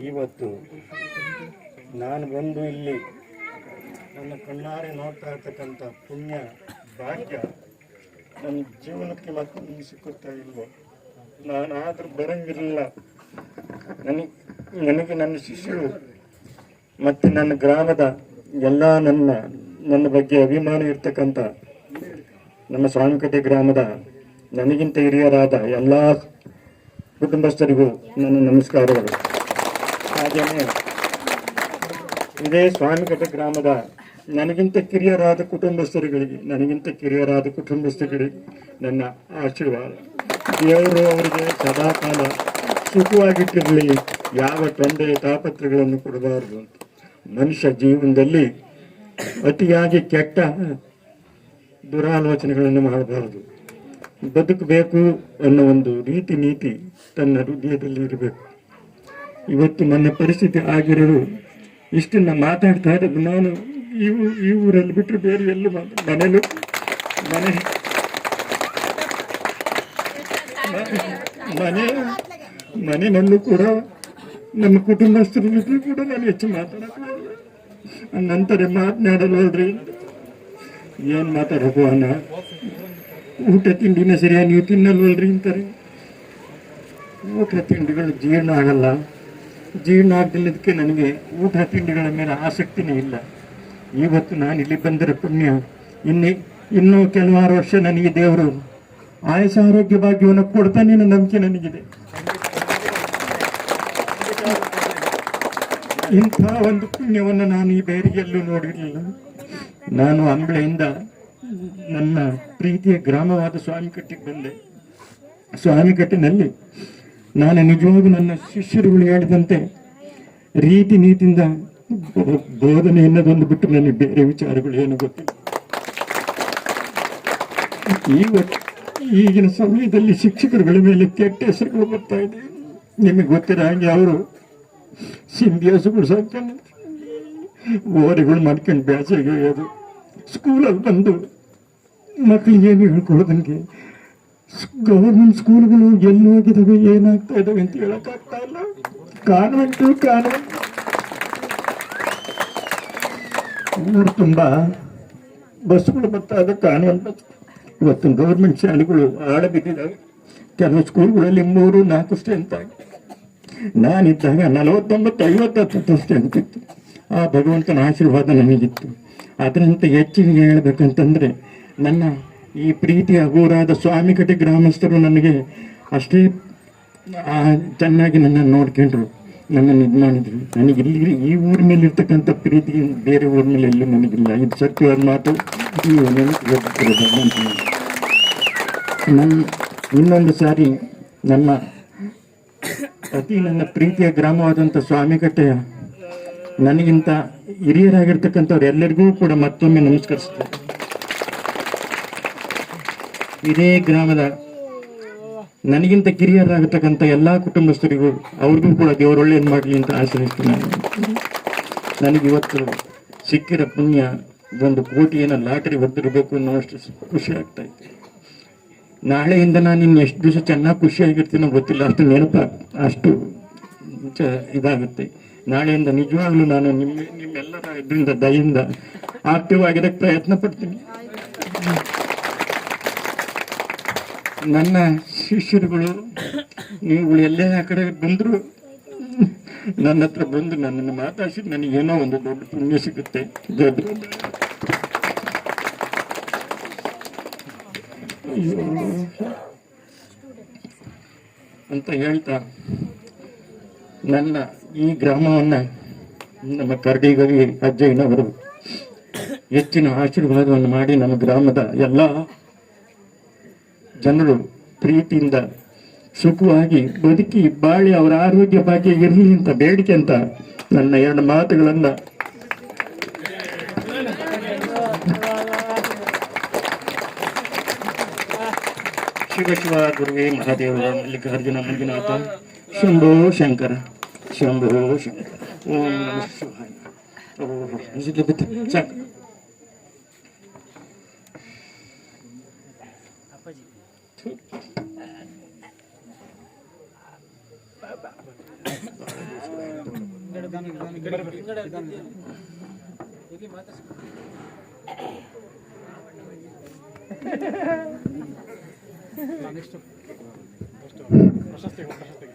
ಇವತ್ತು ನಾನು ಬಂದು ಇಲ್ಲಿ ನನ್ನ ಕಣ್ಣಾರೆ ನೋಡ್ತಾ ಇರ್ತಕ್ಕಂಥ ಪುಣ್ಯ ಭಾಗ್ಯ ನನ್ನ ಜೀವನಕ್ಕೆ ಮತ್ತೆ ಸಿಕ್ಕುತ್ತಾ ಇಲ್ವೋ? ನಾನಾದರೂ ಬರಂಗಿರಲಿಲ್ಲ ನನಗೆ ನನಗೆ ನನ್ನ ಶಿಷ್ಯರು ಮತ್ತು ನನ್ನ ಗ್ರಾಮದ ಎಲ್ಲ ನನ್ನ ನನ್ನ ಬಗ್ಗೆ ಅಭಿಮಾನ ಇರ್ತಕ್ಕಂಥ ನಮ್ಮ ಸ್ವಾಮಿಕತೆ ಗ್ರಾಮದ ನನಗಿಂತ ಹಿರಿಯರಾದ ಎಲ್ಲ ಕುಟುಂಬಸ್ಥರಿಗೂ ನನ್ನ ನಮಸ್ಕಾರಗಳು. ಹಾಗೆಯೇ. ಇದೇ ಸ್ವಾಮಿಘಟ್ಟ ಗ್ರಾಮದ ನನಗಿಂತ ಕಿರಿಯರಾದ ಕುಟುಂಬಸ್ಥರುಗಳಿಗೆ, ನನಗಿಂತ ಕಿರಿಯರಾದ ಕುಟುಂಬಸ್ಥರಿಗೆ ನನ್ನ ಆಶೀರ್ವಾದ. ದೇವರು ಅವರಿಗೆ ಸದಾಕಾಲ ಸುಖವಾಗಿಟ್ಟಿರಲಿ ಯಾವ ತೊಂದರೆ ತಾಪತ್ರಗಳನ್ನು ಕೊಡಬಾರದು ಅಂತ. ಮನುಷ್ಯ ಜೀವನದಲ್ಲಿ ಅತಿಯಾಗಿ ಕೆಟ್ಟ ದುರಾಲೋಚನೆಗಳನ್ನು ಮಾಡಬಾರದು. ಬದುಕಬೇಕು ಅನ್ನೋ ಒಂದು ರೀತಿ ನೀತಿ ತನ್ನ ಹೃದಯದಲ್ಲಿ ಇರಬೇಕು. ಇವತ್ತು ನನ್ನ ಪರಿಸ್ಥಿತಿ ಆಗಿರೋದು ಇಷ್ಟನ್ನ ಮಾತಾಡ್ತಾ ಇರೋದು ನಾನು ಈ ಈ ಊರಲ್ಲಿ ಬಿಟ್ಟರೆ ಬೇರೆ ಎಲ್ಲೂ ಮನೇಲೂ ಮನೆ ಮನೆ ಮನೆಯಲ್ಲೂ ಕೂಡ ನಮ್ಮ ಕುಟುಂಬಸ್ಥರ ಜೊತೆ ಕೂಡ ನಾನು ಹೆಚ್ಚು ಮಾತಾಡಕ್ಕೆ ನಂತರ ಮಾತನಾಡಲ್ವಲ್ರಿ ಏನು ಮಾತಾಡೋದು ಅನ್ನ ಊಟ ತಿಂಡಿನ ಸರಿಯಾಗಿ ನೀವು ತಿನ್ನಲ್ವಲ್ರಿ ಅಂತಾರೆ. ಊಟ ತಿಂಡಿಗಳು ಜೀರ್ಣ ಆಗಲ್ಲ. ಜೀರ್ಣ ಆಗದಿಲ್ಲದಕ್ಕೆ ನನಗೆ ಊಟ ತಿಂಡಿಗಳ ಮೇಲೆ ಆಸಕ್ತಿನೇ ಇಲ್ಲ. ಇವತ್ತು ನಾನು ಇಲ್ಲಿ ಬಂದಿರೋ ಪುಣ್ಯ. ಇನ್ನು, ಇನ್ನೂ ಕೆಲವಾರು ವರ್ಷ ನನಗೆ ದೇವರು ಆಯಸ ಆರೋಗ್ಯ ಭಾಗ್ಯವನ್ನು ಕೊಡ್ತಾನೆ ಅನ್ನೋ ನಂಬಿಕೆ ನನಗಿದೆ. ಇಂಥ ಒಂದು ಪುಣ್ಯವನ್ನು ನಾನು ಈ ಬೇರೆ ನೋಡಿರಲಿಲ್ಲ. ನಾನು ಅಂಬಳೆಯಿಂದ ನನ್ನ ಪ್ರೀತಿಯ ಗ್ರಾಮವಾದ ಸ್ವಾಮಿಕಟ್ಟಿಗೆ ಬಂದೆ. ಸ್ವಾಮಿಕಟ್ಟಿನಲ್ಲಿ ನಾನು ನಿಜವಾಗಿ ನನ್ನ ಶಿಷ್ಯರುಗಳು ಹೇಳಿದಂತೆ ರೀತಿ ನೀತಿಯಿಂದ ಬೋಧನೆ ಎನ್ನದೊಂದು ಬಿಟ್ಟು ನನಗೆ ಬೇರೆ ವಿಚಾರಗಳು ಏನು ಗೊತ್ತಿಲ್ಲ. ಇವತ್ತು ಈಗಿನ ಸಮಯದಲ್ಲಿ ಶಿಕ್ಷಕರುಗಳ ಮೇಲೆ ಕೆಟ್ಟ ಹೆಸರುಗಳು ಬರ್ತಾ ಇದೆ. ನಿಮಗೆ ಗೊತ್ತಿರೋ ಹಾಗೆ ಅವರು ಸಿಂಬಿಯಾಸುಗಳು ಸಾಕೊಂಡು ಓರೆಗಳು ಮಾಡ್ಕೊಂಡು ಬ್ಯಾಸಿಗೆ ಅದು ಸ್ಕೂಲಲ್ಲಿ ಬಂದು ಮಕ್ಕಳಿಗೆ ಏನು ಹೇಳ್ಕೊಡೋದಂಗೆ ಗೌರ್ಮೆಂಟ್ ಸ್ಕೂಲ್ಗಳು ಎಲ್ಲಿ ಹೋಗಿದಾವೆ, ಏನಾಗ್ತಾ ಇದಾವೆ ಅಂತ ಹೇಳಕ್ಕಾಗ್ತಾ ಇಲ್ಲ. ಕಾನ್ವೆಂಟು ಕಾನ್ವೆಂಟ್ ಊರು ತುಂಬ ಬಸ್ಗಳು ಬರ್ತಾ ಇದೆ ಕಾನ್ವೆಂಟ್ ಬಸ್ ಇವತ್ತು ಗೌರ್ಮೆಂಟ್ ಶಾಲೆಗಳು ಆಳ ಬಿದ್ದಿದ್ದಾವೆ ಕೆಲವು ಸ್ಕೂಲ್ಗಳಲ್ಲಿ ಮೂರು, ನಾಲ್ಕು ಸ್ಟ್ರೆಂತ್ ಆಗಿ. ನಾನಿದ್ದಾಗ ನಲವತ್ತೊಂಬತ್ತು ಐವತ್ತು ಸ್ಟ್ರೆಂತ್ ಇತ್ತು. ಆ ಭಗವಂತನ ಆಶೀರ್ವಾದ ನನಗಿತ್ತು. ಅದರಂತೆ ಹೆಚ್ಚಿಗೆ ಹೇಳಬೇಕಂತಂದ್ರೆ, ನನ್ನ ಈ ಪ್ರೀತಿ ಅಗೋರಾದ ಸ್ವಾಮಿಕಟ್ಟೆ ಗ್ರಾಮಸ್ಥರು ನನಗೆ ಅಷ್ಟೇ ಚೆನ್ನಾಗಿ ನನ್ನನ್ನು ನೋಡ್ಕೊಂಡ್ರು. ನನ್ನನ್ನು ಇದು ಮಾಡಿದ್ರು. ನನಗೆ ಇಲ್ಲಿ ಈ ಊರ ಮೇಲೆ ಇರ್ತಕ್ಕಂಥ ಪ್ರೀತಿ ಬೇರೆ ಊರ ಮೇಲೆ ಎಲ್ಲೂ ನನಗಿಲ್ಲ. ಇದು ಸತ್ಯವಾದ ಮಾತು. ನನ್ನ, ಇನ್ನೊಂದು ಸಾರಿ ನನ್ನ ಅತಿ ನನ್ನ ಪ್ರೀತಿಯ ಗ್ರಾಮವಾದಂಥ ಸ್ವಾಮಿಕಟ್ಟೆಯ ನನಗಿಂತ ಹಿರಿಯರಾಗಿರ್ತಕ್ಕಂಥವ್ರು ಎಲ್ಲರಿಗೂ ಕೂಡ ಮತ್ತೊಮ್ಮೆ ನಮಸ್ಕರಿಸ್ತೇನೆ. ಇದೇ ಗ್ರಾಮದ ನನಗಿಂತ ಕಿರಿಯರಾಗತಕ್ಕಂಥ ಎಲ್ಲಾ ಕುಟುಂಬಸ್ಥರಿಗೂ ಅವ್ರಿಗೂ ಕೂಡ ದೇವರು ಒಳ್ಳೆಯದು ಮಾಡಲಿ ಅಂತ ಆಶ್ರಯಿಸ್ತೀನಿ ನಾನು. ನನಗೆ ಇವತ್ತು ಸಿಕ್ಕಿರೋ ಪುಣ್ಯ ಒಂದು ಕೋಟಿಯನ್ನು ಲಾಟರಿ ಹೊಡೆದಿರಬೇಕು ಅನ್ನೋಷ್ಟು ಖುಷಿ ಆಗ್ತಾ ಇತ್ತು. ನಾಳೆಯಿಂದ ನಾನು ಇನ್ನು ಎಷ್ಟು ದಿವಸ ಚೆನ್ನಾಗಿ ಖುಷಿಯಾಗಿರ್ತೀನೋ ಗೊತ್ತಿಲ್ಲ, ಅಷ್ಟು ನೆನಪ, ಅಷ್ಟು ಚ- ಇದಾಗುತ್ತೆ. ನಾಳೆಯಿಂದ ನಿಜವಾಗ್ಲೂ ನಾನು ನಿಮ್ಮ ನಿಮ್ಮೆಲ್ಲರ ಇದರಿಂದ, ದಯಿಂದ ಆಕ್ಟಿವ್ ಆಗಿದ್ದಕ್ಕೆ ಪ್ರಯತ್ನ ಪಡ್ತೀನಿ. ನನ್ನ ಶಿಷ್ಯರುಗಳು ನೀವುಗಳು ಎಲ್ಲೇ ಆ ಕಡೆ ಬಂದ್ರು ನನ್ನ ಹತ್ರ ಬಂದು ನನ್ನನ್ನು ಮಾತಾಡಿಸಿ ನನಗೇನೋ ಒಂದು ದೊಡ್ಡ ಪುಣ್ಯ ಸಿಗುತ್ತೆ. ಅಂತ ಹೇಳ್ತಾ, ನನ್ನ ಈ ಗ್ರಾಮವನ್ನ ನಮ್ಮ ಕರ್ಡಿಗರಿ ಅಜ್ಜಯ್ಯನವರು ಹೆಚ್ಚಿನ ಆಶೀರ್ವಾದವನ್ನು ಮಾಡಿ, ನಮ್ಮ ಗ್ರಾಮದ ಎಲ್ಲ ಜನರು ಪ್ರೀತಿಯಿಂದ ಸುಖವಾಗಿ ಬದುಕಿ ಬಾಳಿ ಅವರ ಆರೋಗ್ಯ ಭಾಗ್ಯ ಇರಲಿ ಅಂತ ಬೇಡಿಕೆ ಅಂತ ನನ್ನ ಎರಡು ಮಾತುಗಳನ್ನ ಶಿವ ಶಿವ ಗುರುವೇ ಮಹಾದೇವ ಮಲ್ಲಿಕಾರ್ಜುನ ಮಂಜುನಾಥ. ಶಂಭೋ ಶಂಕರ ಶಂಭೋ ಶಂಕರ. ಓಂ ನಮಃ ಶಿವಾಯ. ಸಾಕು. ಪ್ರಶಸ್ತಿ ಪ್ರಶಸ್ತಿ